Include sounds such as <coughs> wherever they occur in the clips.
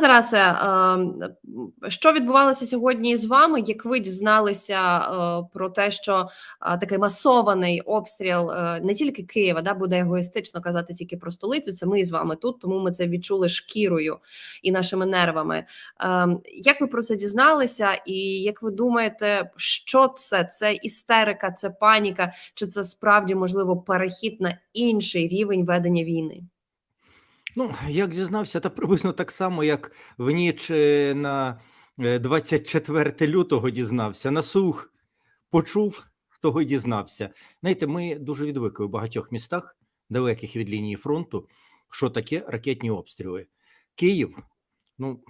Тарасе, е, що відбувалося сьогодні з вами? Як ви дізналися е, про те, що е, такий масований обстріл не тільки Києва, да буде егоїстично казати тільки про столицю? Це ми з вами тут, тому ми це відчули шкірою і нашими нервами. Як ви про це дізналися? І як ви думаєте, що це? Це істерика, це паніка, чи це справді можливо перехід на інший рівень ведення війни? Ну, як зізнався, та приблизно так само, як в ніч е, на е, 24 лютого дізнався. На слух почув, з того й дізнався. Знаєте, ми дуже відвикли в багатьох містах, далеких від лінії фронту, що таке ракетні обстріли. Київ, ну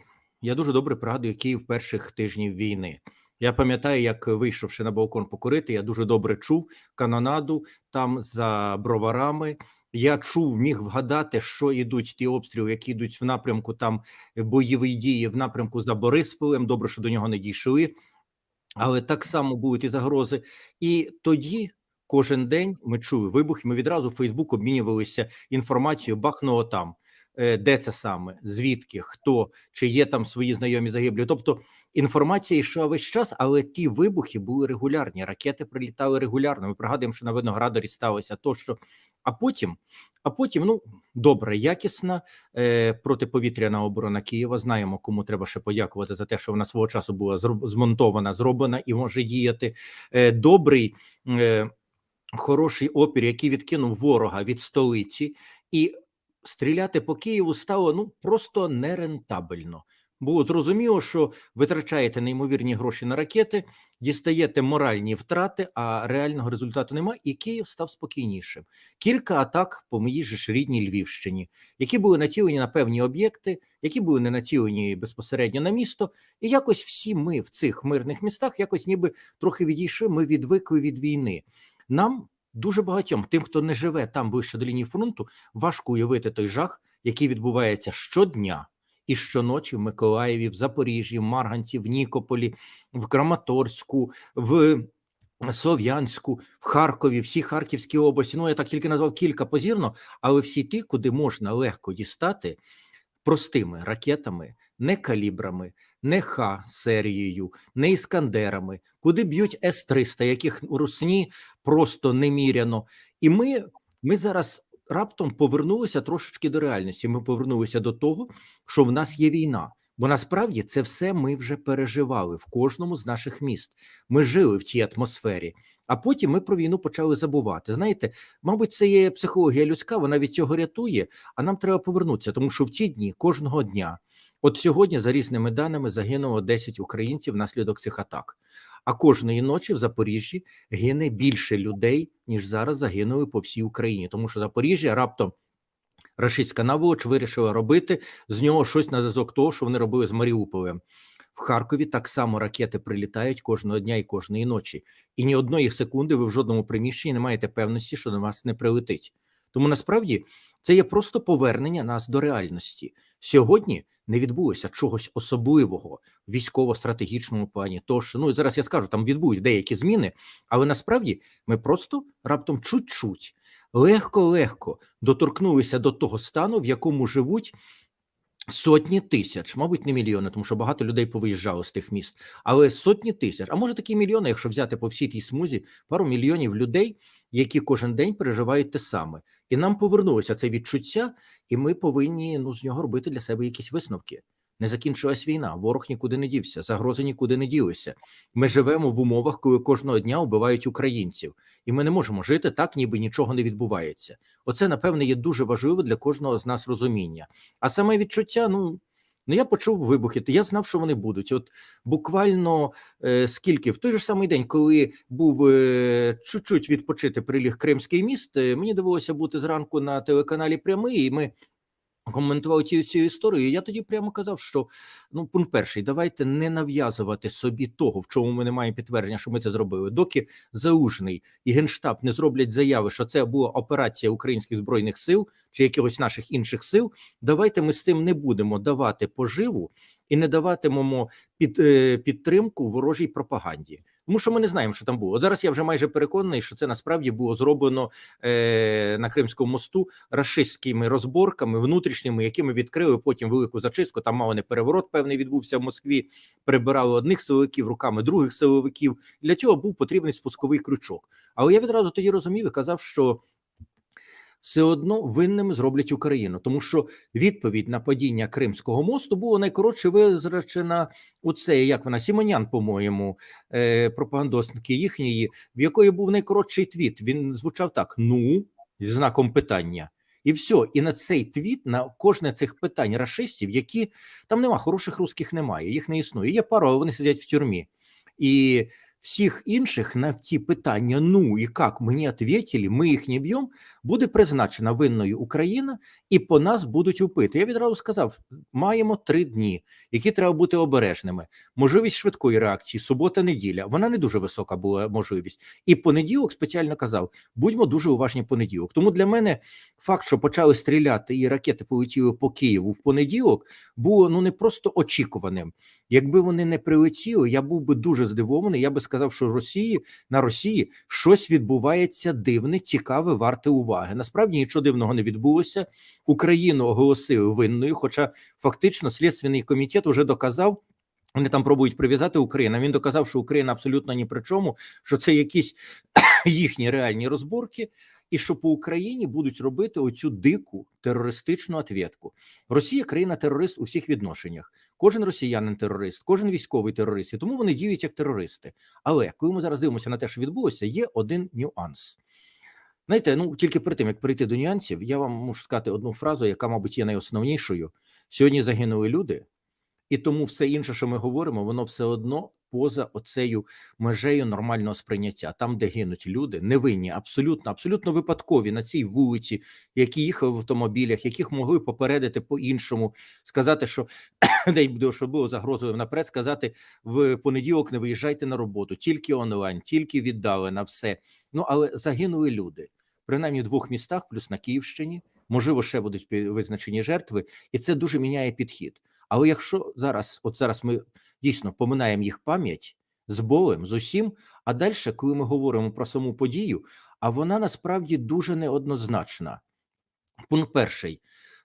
я дуже добре пригадую Київ перших тижнів війни. Я пам'ятаю, як вийшовши на балкон покурити, я дуже добре чув канонаду там за броварами. Я чув, міг вгадати, що йдуть ті обстріли, які йдуть в напрямку там бойові дії, в напрямку за Борисполем. Добре, що до нього не дійшли, але так само будуть і загрози. І тоді кожен день ми чули вибухи. Ми відразу в Фейсбук обмінювалися інформацією, бахнуло там. Е, Де це саме, звідки, хто, чи є там свої знайомі загиблі? Тобто інформація йшла весь час, але ті вибухи були регулярні. Ракети прилітали регулярно. Ми пригадуємо, що на Виноградарі сталося то, що а потім, а потім, ну добре, якісна е, протиповітряна оборона Києва. Знаємо, кому треба ще подякувати за те, що вона свого часу була змонтована, зроблена і може діяти. Е, добрий, е, хороший опір, який відкинув ворога від столиці, і стріляти по Києву стало ну просто нерентабельно. Було зрозуміло, що витрачаєте неймовірні гроші на ракети, дістаєте моральні втрати, а реального результату немає, і Київ став спокійнішим. Кілька атак по моїй ж рідній Львівщині, які були націлені на певні об'єкти, які були не націлені безпосередньо на місто. І якось всі ми в цих мирних містах якось ніби трохи відійшли. Ми відвикли від війни. Нам дуже багатьом, тим, хто не живе там ближче до лінії фронту, важко уявити той жах, який відбувається щодня. І щоночі в Миколаєві, в Запоріжжі, в Марганці, в Нікополі, в Краматорську, в Слов'янську, в Харкові, всі Харківські області. Ну я так тільки назвав кілька позірно, але всі ті, куди можна легко дістати простими ракетами, не калібрами, не Х серією, не іскандерами, куди б'ють С-300, яких у Русні просто неміряно. І ми, ми зараз раптом повернулися трошечки до реальності. Ми повернулися до того, що в нас є війна. Бо насправді це все ми вже переживали в кожному з наших міст. Ми жили в цій атмосфері, а потім ми про війну почали забувати. Знаєте, мабуть, це є психологія людська, вона від цього рятує, а нам треба повернутися, тому що в ці дні кожного дня, от сьогодні, за різними даними, загинуло 10 українців внаслідок цих атак. А кожної ночі в Запоріжжі гине більше людей, ніж зараз загинули по всій Україні, тому що Запоріжжя раптом. Рашистська наволоч вирішила робити з нього щось на зв'язок того, що вони робили з Маріуполем. В Харкові так само ракети прилітають кожного дня і кожної ночі, і ні одної секунди ви в жодному приміщенні не маєте певності, що на вас не прилетить. Тому насправді це є просто повернення нас до реальності. Сьогодні не відбулося чогось особливого в військово-стратегічному плані. Тож ну зараз я скажу, там відбудуть деякі зміни, але насправді ми просто раптом чуть-чуть легко-легко доторкнулися до того стану, в якому живуть сотні тисяч, мабуть, не мільйони, тому що багато людей повиїжджало з тих міст, але сотні тисяч, а може такі мільйони, якщо взяти по всій тій смузі, пару мільйонів людей, які кожен день переживають те саме, і нам повернулося це відчуття, і ми повинні ну з нього робити для себе якісь висновки. Не закінчилась війна, ворог нікуди не дівся, загрози нікуди не ділися. Ми живемо в умовах, коли кожного дня вбивають українців, і ми не можемо жити так, ніби нічого не відбувається. Оце, напевне, є дуже важливо для кожного з нас розуміння. А саме відчуття, ну. Ну, я почув вибухи, то я знав, що вони будуть. От буквально е, скільки в той же самий день, коли був е, чуть-чуть відпочити приліг Кримський міст, е, мені довелося бути зранку на телеканалі Прямий, і ми коментував цю, цю історію. Я тоді прямо казав, що ну пункт перший, давайте не нав'язувати собі того, в чому ми не маємо підтвердження, що ми це зробили. Доки Заужний і генштаб не зроблять заяви, що це була операція українських збройних сил чи якихось наших інших сил. Давайте ми з цим не будемо давати поживу і не даватимемо під, е, підтримку ворожій пропаганді. Тому що ми не знаємо, що там було. От зараз я вже майже переконаний, що це насправді було зроблено е, на Кримському мосту рашистськими розборками внутрішніми, якими відкрили потім велику зачистку. Там мало не переворот певний відбувся в Москві. Прибирали одних силовиків руками других силовиків. Для цього був потрібний спусковий крючок. Але я відразу тоді розумів і казав, що все одно винними зроблять Україну, тому що відповідь на падіння Кримського мосту було найкоротше визрачена у це, як вона Сімонян, по-моєму, е, пропагандостники їхньої, в якої був найкоротший твіт. Він звучав так: ну зі знаком питання. І все, і на цей твіт, на кожне цих питань рашистів, які там нема хороших русських немає, їх не існує. Є пара, вони сидять в тюрмі. І всіх інших на ті питання, ну і як мені відповіли, ми їх не б'ємо, буде призначена винною Україна, і по нас будуть упити. Я відразу сказав: маємо три дні, які треба бути обережними. Можливість швидкої реакції, субота, неділя. Вона не дуже висока була можливість. І понеділок спеціально казав: будьмо дуже уважні понеділок. Тому для мене факт, що почали стріляти і ракети полетіли по Києву в понеділок, було ну не просто очікуваним. Якби вони не прилетіли, я був би дуже здивований. Я би сказав, що Росії на Росії щось відбувається дивне, цікаве, варте уваги. Насправді нічого дивного не відбулося. Україну оголосили винною, хоча фактично слідственний комітет уже доказав. Вони там пробують прив'язати Україну. Він доказав, що Україна абсолютно ні при чому, що це якісь <coughs> їхні реальні розборки, і що по Україні будуть робити оцю дику терористичну ответку. Росія країна терорист у всіх відношеннях. Кожен росіянин терорист, кожен військовий терорист, і тому вони діють як терористи. Але коли ми зараз дивимося на те, що відбулося, є один нюанс. Знаєте, ну тільки перед тим як перейти до нюансів, я вам можу сказати одну фразу, яка, мабуть, є найосновнішою. Сьогодні загинули люди, і тому все інше, що ми говоримо, воно все одно поза оцею межею нормального сприйняття. Там, де гинуть люди, невинні, абсолютно, абсолютно випадкові на цій вулиці, які їхали в автомобілях, яких могли попередити по-іншому, сказати, що <coughs> день що було загрозою наперед, сказати в понеділок не виїжджайте на роботу, тільки онлайн, тільки віддалена, все. Ну але загинули люди. Принаймні в двох містах, плюс на Київщині, можливо, ще будуть визначені жертви, і це дуже міняє підхід. Але якщо зараз, от зараз ми дійсно поминаємо їх пам'ять з болем, з усім, а далі, коли ми говоримо про саму подію, а вона насправді дуже неоднозначна. Пункт перший.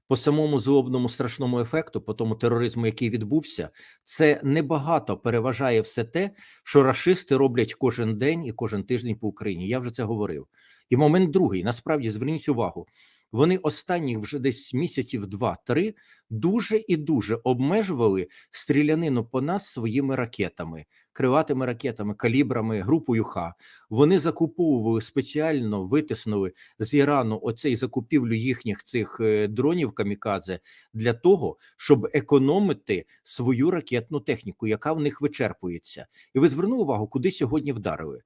По самому злобному страшному ефекту, по тому тероризму, який відбувся, це небагато переважає все те, що рашисти роблять кожен день і кожен тиждень по Україні. Я вже це говорив. І момент другий. Насправді зверніть увагу. Вони останніх вже десь місяців два-три дуже і дуже обмежували стрілянину по нас своїми ракетами, крилатими ракетами, калібрами, групою Х. Вони закуповували спеціально, витиснули з Ірану оцей закупівлю їхніх цих е, дронів камікадзе для того, щоб економити свою ракетну техніку, яка в них вичерпується. І ви звернули увагу, куди сьогодні вдарили.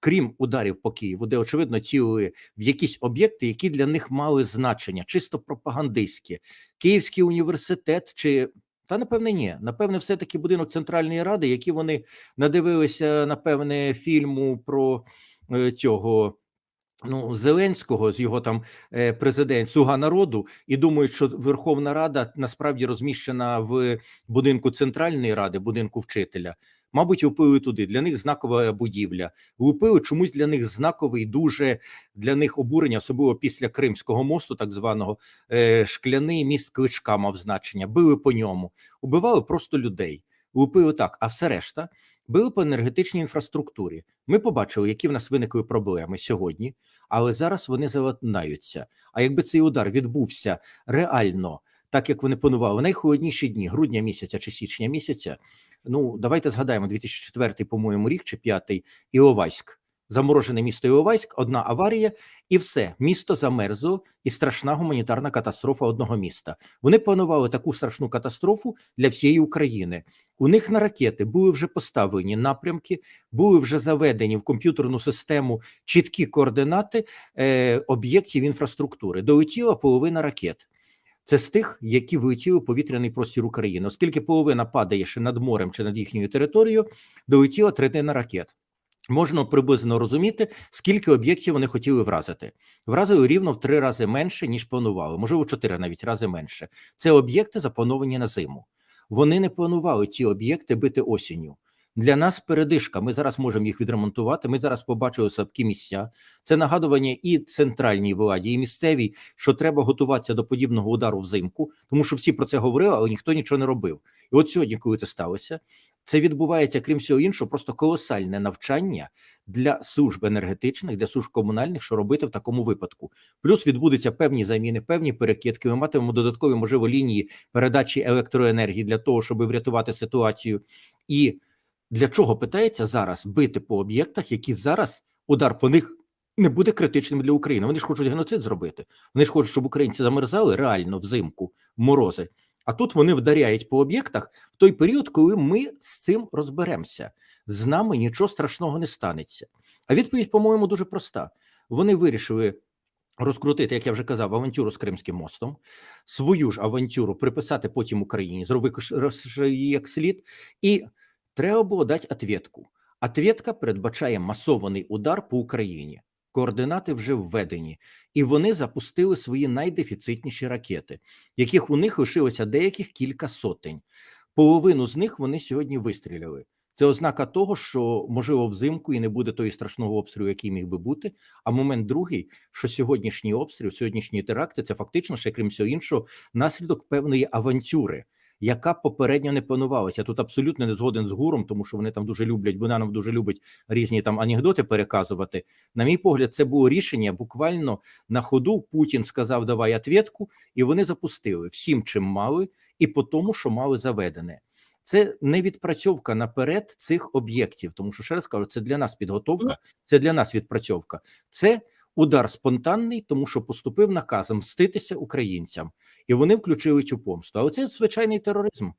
Крім ударів по Києву, де очевидно цілили в якісь об'єкти, які для них мали значення, чисто пропагандистські, Київський університет чи та напевне ні, напевне, все таки будинок Центральної Ради, які вони надивилися, напевне, фільму про е, цього. Ну, Зеленського з його там е, президент Слуга народу, і думають, що Верховна Рада насправді розміщена в будинку Центральної Ради, будинку вчителя. Мабуть, упили туди. Для них знакова будівля. Лупили чомусь для них знаковий, дуже для них обурення, особливо після Кримського мосту, так званого е, шкляний міст кличка мав значення. Били по ньому, убивали просто людей. Лупили так, а все решта били по енергетичній інфраструктурі. Ми побачили, які в нас виникли проблеми сьогодні, але зараз вони залатнаються. А якби цей удар відбувся реально, так як вони планували, в найхолодніші дні грудня місяця чи січня місяця. Ну давайте згадаємо 2004, по-моєму, рік чи п'ятий Іловайськ. Заморожене місто Іловайськ, одна аварія, і все місто замерзло, і страшна гуманітарна катастрофа одного міста. Вони планували таку страшну катастрофу для всієї України. У них на ракети були вже поставлені напрямки, були вже заведені в комп'ютерну систему чіткі координати е, об'єктів інфраструктури. Долетіла половина ракет. Це з тих, які вилетіли в повітряний простір України, оскільки половина падає ще над морем чи над їхньою територією, долетіла третина ракет. Можна приблизно розуміти, скільки об'єктів вони хотіли вразити. Вразили рівно в три рази менше, ніж планували, можливо, в чотири навіть рази менше. Це об'єкти заплановані на зиму. Вони не планували ці об'єкти бити осінню. Для нас передишка. Ми зараз можемо їх відремонтувати. Ми зараз побачили слабкі місця. Це нагадування і центральній владі, і місцевій, що треба готуватися до подібного удару взимку, тому що всі про це говорили, але ніхто нічого не робив. І от сьогодні, коли це сталося, це відбувається, крім всього іншого, просто колосальне навчання для служб енергетичних, для служб комунальних, що робити в такому випадку. Плюс відбудуться певні заміни, певні перекидки. Ми матимемо додаткові можливо лінії передачі електроенергії для того, щоб врятувати ситуацію. І для чого питається зараз бити по об'єктах, які зараз удар по них не буде критичним для України. Вони ж хочуть геноцид зробити. Вони ж хочуть, щоб українці замерзали реально взимку морози. А тут вони вдаряють по об'єктах в той період, коли ми з цим розберемося. З нами нічого страшного не станеться. А відповідь, по-моєму, дуже проста. Вони вирішили розкрутити, як я вже казав, авантюру з Кримським мостом, свою ж авантюру приписати потім Україні, зробити її як слід, і треба було дати ответку. Ответка передбачає масований удар по Україні. Координати вже введені, і вони запустили свої найдефіцитніші ракети, яких у них лишилося деяких кілька сотень. Половину з них вони сьогодні вистріляли. Це ознака того, що можливо взимку і не буде того страшного обстрілу, який міг би бути. А момент другий, що сьогоднішній обстріл, сьогоднішні теракти це фактично ще крім всього іншого, наслідок певної авантюри, яка попередньо не планувалася. Тут абсолютно не згоден з гуром, тому що вони там дуже люблять. Бунанов дуже любить різні там анекдоти переказувати. На мій погляд, це було рішення буквально на ходу. Путін сказав, давай ответку, і вони запустили всім, чим мали, і по тому, що мали заведене. Це не відпрацьовка наперед цих об'єктів, тому що ще раз кажу, це для нас підготовка, це для нас відпрацьовка. Це удар спонтанний, тому що поступив наказ мститися українцям, і вони включили цю помсту. Але це звичайний тероризм.